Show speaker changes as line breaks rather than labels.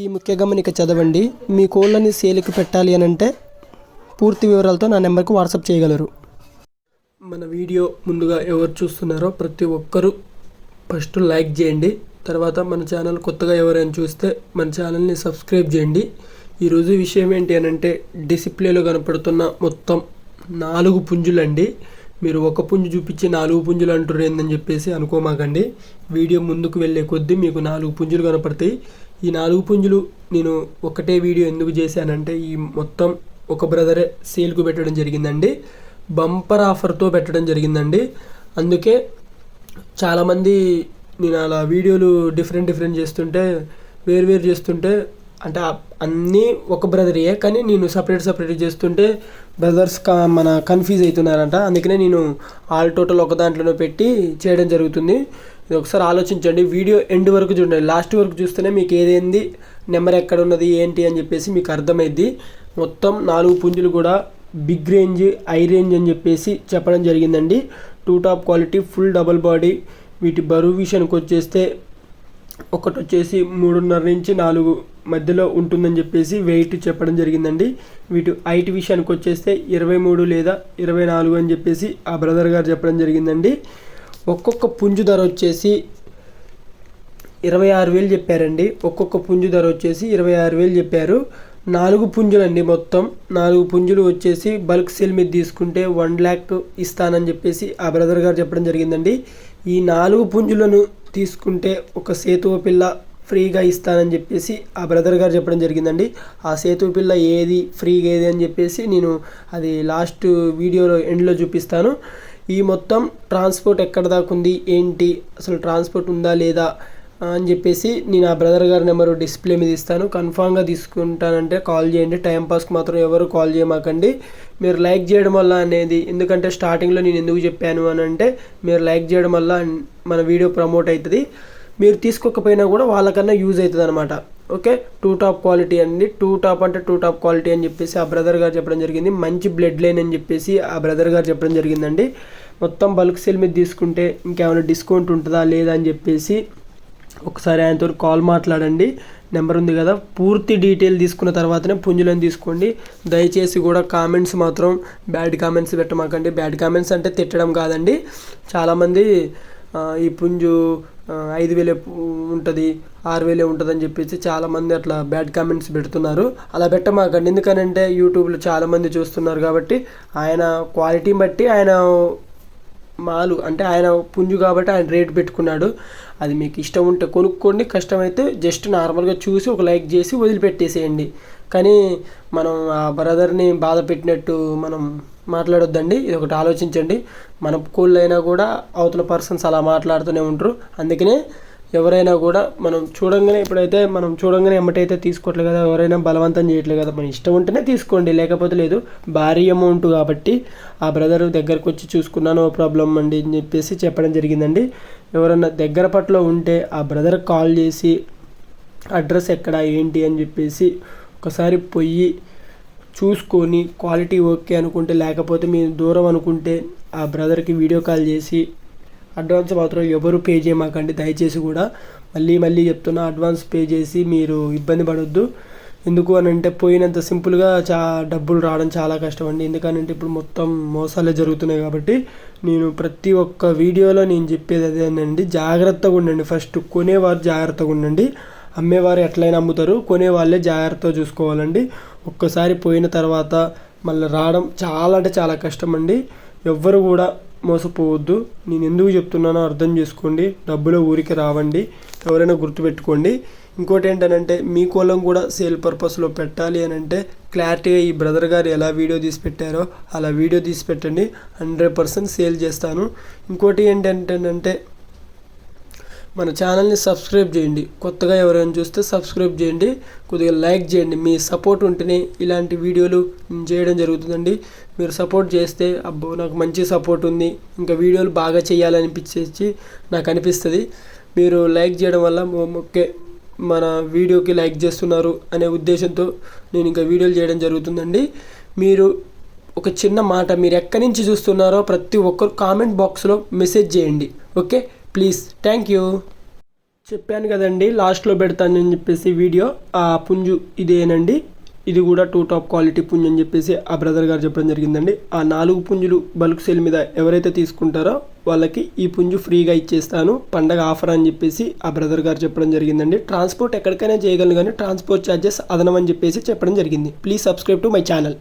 ఈ ముఖ్య గమనిక చదవండి. మీ కోళ్ళని సేలుకి పెట్టాలి అని అంటే పూర్తి వివరాలతో నా నెంబర్కి వాట్సాప్ చేయగలరు. మన వీడియో ముందుగా ఎవరు చూస్తున్నారో ప్రతి ఒక్కరూ ఫస్ట్ లైక్ చేయండి. తర్వాత మన ఛానల్ కొత్తగా ఎవరైనా చూస్తే మన ఛానల్ని సబ్స్క్రైబ్ చేయండి. ఈరోజు విషయం ఏంటి అని అంటే డిసిప్లేలో కనపడుతున్న మొత్తం నాలుగు పుంజులండి. మీరు ఒక పుంజు చూపించి నాలుగు పుంజులు అంటారు ఏందని చెప్పేసి అనుకోమాకండి. వీడియో ముందుకు వెళ్ళే కొద్దీ మీకు నాలుగు పుంజులు కనపడతాయి. ఈ నాలుగు పుంజులు నేను ఒకటే వీడియో ఎందుకు చేశానంటే ఈ మొత్తం ఒక బ్రదరే సేల్కు పెట్టడం జరిగిందండి. బంపర్ ఆఫర్తో పెట్టడం జరిగిందండి. అందుకే చాలామంది నేను అలా వీడియోలు డిఫరెంట్ డిఫరెంట్ చేస్తుంటే వేరు వేరు చేస్తుంటే అంటే అన్నీ ఒక బ్రదరియే కానీ నేను సపరేట్ సపరేట్ చేస్తుంటే బ్రదర్స్ కా మన కన్ఫ్యూజ్ అవుతున్నారంట. అందుకనే నేను ఆల్ టోటల్ ఒక దాంట్లోనే పెట్టి చేయడం జరుగుతుంది. ఇది ఒకసారి ఆలోచించండి. వీడియో ఎండ్ వరకు చూడండి. లాస్ట్ వరకు చూస్తేనే మీకు ఏదేంది నెంబర్ ఎక్కడ ఉన్నది ఏంటి అని చెప్పేసి మీకు అర్థమైద్ది. మొత్తం నాలుగు పుంజులు కూడా బిగ్ రేంజ్ ఐ రేంజ్ అని చెప్పేసి చెప్పడం జరిగిందండి. Two top quality full double body. వీటి బరువు విషయానికి వచ్చేస్తే ఒకటి వచ్చేసి మూడున్నర నుంచి నాలుగు మధ్యలో ఉంటుందని చెప్పేసి వెయిట్ చెప్పడం జరిగిందండి. వీటి హైట్ విషయానికి వచ్చేస్తే ఇరవై మూడు లేదా ఇరవై నాలుగు అని చెప్పేసి ఆ బ్రదర్ గారు చెప్పడం జరిగిందండి. ఒక్కొక్క పుంజు ధర వచ్చేసి ఇరవై ఆరు వేలు చెప్పారండి. ఒక్కొక్క పుంజు ధర వచ్చేసి ఇరవై ఆరు వేలు చెప్పారు. నాలుగు పుంజులండి మొత్తం. నాలుగు పుంజులు వచ్చేసి బల్క్ సేల్ మీద తీసుకుంటే వన్ ల్యాక్ ఇస్తానని చెప్పేసి ఆ బ్రదర్ గారు చెప్పడం జరిగిందండి. ఈ నాలుగు పుంజులను తీసుకుంటే ఒక సేతువ పిల్ల ఫ్రీగా ఇస్తానని చెప్పేసి ఆ బ్రదర్ గారు చెప్పడం జరిగిందండి. ఆ సేతు పిల్ల ఏది ఫ్రీగా ఏది అని చెప్పేసి నేను అది లాస్ట్ వీడియోలో ఎండ్లో చూపిస్తాను. ఈ మొత్తం ట్రాన్స్పోర్ట్ ఎక్కడ దాకా ఉంది? ఏంటి? అసలు ట్రాన్స్పోర్ట్ ఉందా లేదా? అని చెప్పేసి నేను ఆ బ్రదర్ గారి నెంబర్ డిస్ప్లే మీద ఇస్తాను. కన్ఫామ్గా తీసుకుంటానంటే కాల్ చేయండి. టైంపాస్కి మాత్రం ఎవరు కాల్ చేయమాకండి. మీరు లైక్ చేయడం వల్ల అనేది ఎందుకంటే స్టార్టింగ్లో నేను ఎందుకు చెప్పాను అని అంటే మీరు లైక్ చేయడం వల్ల మన వీడియో ప్రమోట్ అవుతుంది. మీరు తీసుకోకపోయినా కూడా వాళ్ళకన్నా యూజ్ అవుతుంది అనమాట ఓకే? టూ టాప్ క్వాలిటీ అండి. టూ టాప్ అంటే టూ టాప్ క్వాలిటీ అని చెప్పేసి ఆ బ్రదర్ గారు చెప్పడం జరిగింది. మంచి బ్లడ్ లైన్ అని చెప్పేసి ఆ బ్రదర్ గారు చెప్పడం జరిగిందండి. మొత్తం బల్క్ సేల్ మీద తీసుకుంటే ఇంకేమైనా డిస్కౌంట్ ఉంటుందా లేదా అని చెప్పేసి ఒకసారి ఆయనతో కాల్ మాట్లాడండి. నెంబర్ ఉంది కదా. పూర్తి డీటెయిల్ తీసుకున్న తర్వాతనే పుంజులను తీసుకోండి. దయచేసి కూడా కామెంట్స్ మాత్రం బ్యాడ్ కామెంట్స్ పెట్టమాకండి. బ్యాడ్ కామెంట్స్ అంటే తిట్టడం కాదండి. చాలామంది ఈ పుంజు ఐదు వేలే ఉంటుంది ఆరు వేలే ఉంటుంది అని చెప్పేసి చాలామంది అట్లా బ్యాడ్ కామెంట్స్ పెడుతున్నారు. అలా పెట్టమాకండి. ఎందుకనంటే యూట్యూబ్లో చాలామంది చూస్తున్నారు కాబట్టి ఆయన క్వాలిటీని బట్టి ఆయన మాలు అంటే ఆయన పుంజు కాబట్టి ఆయన రేట్ పెట్టుకున్నాడు. అది మీకు ఇష్టం ఉంటే కొనుక్కోండి. కష్టమైతే జస్ట్ నార్మల్గా చూసి ఒక లైక్ చేసి వదిలిపెట్టేసేయండి. కానీ మనం ఆ బ్రదర్ని బాధ పెట్టినట్టు మనం మాట్లాడొద్దండి ఇది ఒకటి ఆలోచించండి. మన అయినా కూడా అవతల పర్సన్స్ అలా మాట్లాడుతూనే ఉంటారు. అందుకనే ఎవరైనా కూడా మనం చూడంగానే ఇప్పుడైతే మనం చూడంగానే ఎమ్మటైతే తీసుకోవట్లేదు కదా ఎవరైనా బలవంతం చేయట్లేదు కదా మన ఇష్టం ఉంటేనే తీసుకోండి లేకపోతే లేదు. భారీ అమౌంట్ కాబట్టి ఆ బ్రదర్ దగ్గరకు వచ్చి చూసుకున్నాను ఓ ప్రాబ్లం అండి అని చెప్పేసి చెప్పడం జరిగిందండి. ఎవరైనా దగ్గర పట్ల ఉంటే ఆ బ్రదర్ కాల్ చేసి అడ్రస్ ఎక్కడ ఏంటి అని చెప్పేసి ఒకసారి పొయ్యి చూసుకొని క్వాలిటీ ఓకే అనుకుంటే లేకపోతే మీరు దూరం అనుకుంటే ఆ బ్రదర్కి వీడియో కాల్ చేసి అడ్వాన్స్ మాత్రం ఎవరు పే చేయమాకండి. దయచేసి కూడా మళ్ళీ మళ్ళీ చెప్తున్నా అడ్వాన్స్ పే చేసి మీరు ఇబ్బంది పడొద్దు. ఎందుకు అని అంటే పోయినంత సింపుల్గా చా డబ్బులు రావడం చాలా కష్టం అండి ఎందుకనంటే ఇప్పుడు మొత్తం మోసాలే జరుగుతున్నాయి కాబట్టి నేను ప్రతి ఒక్క వీడియోలో నేను చెప్పేది అదేనండి జాగ్రత్తగా ఉండండి. ఫస్ట్ కొనేవారు జాగ్రత్తగా ఉండండి. అమ్మేవారు ఎట్లయినా అమ్ముతారు. కొనేవాళ్ళే జాగ్రత్తగా చూసుకోవాలండి. ఒక్కసారి పోయిన తర్వాత మళ్ళీ రావడం చాలా అంటే చాలా కష్టం అండి ఎవ్వరు కూడా మోసపోవద్దు. నేను ఎందుకు చెప్తున్నానో అర్థం చేసుకోండి. డబ్బులో ఊరికి రావండి. ఎవరైనా గుర్తుపెట్టుకోండి. ఇంకోటి ఏంటనంటే మీ కోలం కూడా సేల్ పర్పస్లో పెట్టాలి అని అంటే క్లారిటీగా ఈ బ్రదర్ గారు ఎలా వీడియో తీసి పెట్టారో అలా వీడియో తీసి పెట్టండి. హండ్రెడ్ పర్సెంట్ సేల్ చేస్తాను. ఇంకోటి ఏంటంటే మన ఛానల్ని సబ్స్క్రైబ్ చేయండి. కొత్తగా ఎవరైనా చూస్తే సబ్స్క్రైబ్ చేయండి. కొద్దిగా లైక్ చేయండి. మీ సపోర్ట్ ఉంటేనే ఇలాంటి వీడియోలు చేయడం జరుగుతుందండి. మీరు సపోర్ట్ చేస్తే అబ్బో నాకు మంచి సపోర్ట్ ఉంది. ఇంకా వీడియోలు బాగా చేయాలనిపించేసి నాకు అనిపిస్తుంది. మీరు లైక్ చేయడం వల్ల ఓకే మన వీడియోకి లైక్ చేస్తున్నారు అనే ఉద్దేశంతో నేను ఇంకా వీడియోలు చేయడం జరుగుతుందండి. మీరు ఒక చిన్న మాట మీరు ఎక్కడి నుంచి చూస్తున్నారో ప్రతి ఒక్కరు కామెంట్ బాక్స్లో మెసేజ్ చేయండి. ఓకే? Please thank you. చెప్పాను కదండి లాస్ట్లో పెడతానని చెప్పేసి వీడియో. ఆ పుంజు ఇదేనండి. ఇది కూడా టూ టాప్ క్వాలిటీ పుంజు అని చెప్పేసి ఆ బ్రదర్ గారు చెప్పడం జరిగిందండి. ఆ నాలుగు పుంజులు బల్క్ సేల్ మీద ఎవరైతే తీసుకుంటారో వాళ్ళకి ఈ పుంజు ఫ్రీగా ఇచ్చేస్తాను. పండగ ఆఫర్ అని చెప్పేసి ఆ బ్రదర్ గారు చెప్పడం జరిగిందండి. ట్రాన్స్పోర్ట్ ఎక్కడికైనా చేయగలను కానీ ట్రాన్స్పోర్ట్ ఛార్జెస్ అదనం అని చెప్పేసి చెప్పడం జరిగింది. Please subscribe to my channel.